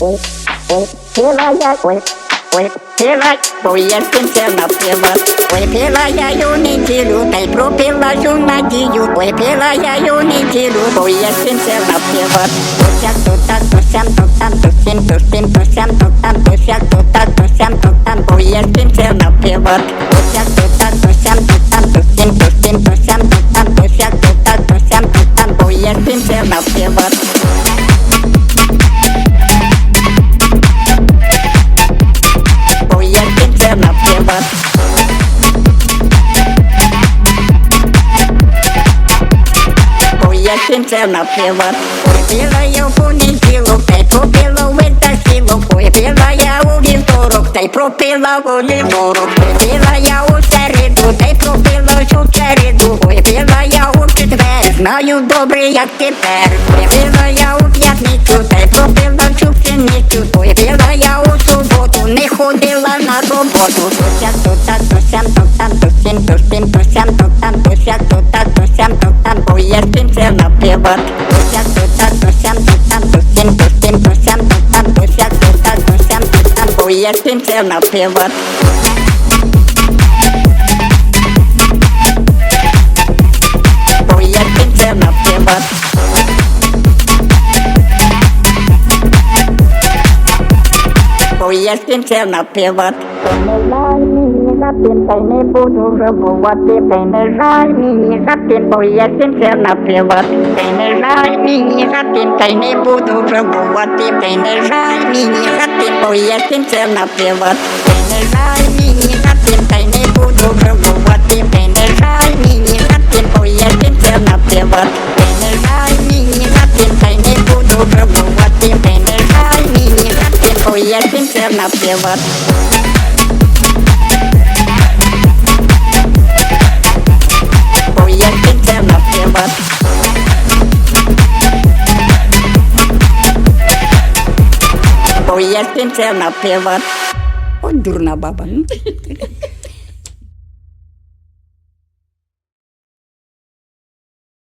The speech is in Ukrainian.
Ой, ой, пила я, ой, ой, пила, бо я кінця напила. Ой, пила я ю неділю, та й пропила ю надію. Ой, пила я ю неділю, бо я кінця напила. То сяк, то так, то сям, то там, то сім, то сім, то сям, то там, то сяк, то так, то сям, то там, бо я Я кінця напила. Пила я в понеділок, та й пропила витахілок. Ой, пила я у вівторок, та й пропила у ліворок. Пила я у середу, та й пропила всю череду. Ой, я у четвер, знаю добре, як тепер. Пила я у п'ятницю, та й пропила всю пшеницю. Пила я у суботу, не ходила на роботу. я кінця напила. Бо я кінця напила. Бо я кінця напила. Не Жаль мені запін, та й не буду жабувати, та й не жаль мені запін, бо я напила. Та й не жаль мені запін, та й не буду жабувати, та й не жаль мені запін, бо я напила. Та й не жаль мені запін, та й не буду жабувати, та й не жаль мені запін, бо я напила. Та й не жаль мені запін, та й не буду жабувати, та й не жаль мені запін, бо я кінця напила. Я кінця напила. От дурна баба. ну.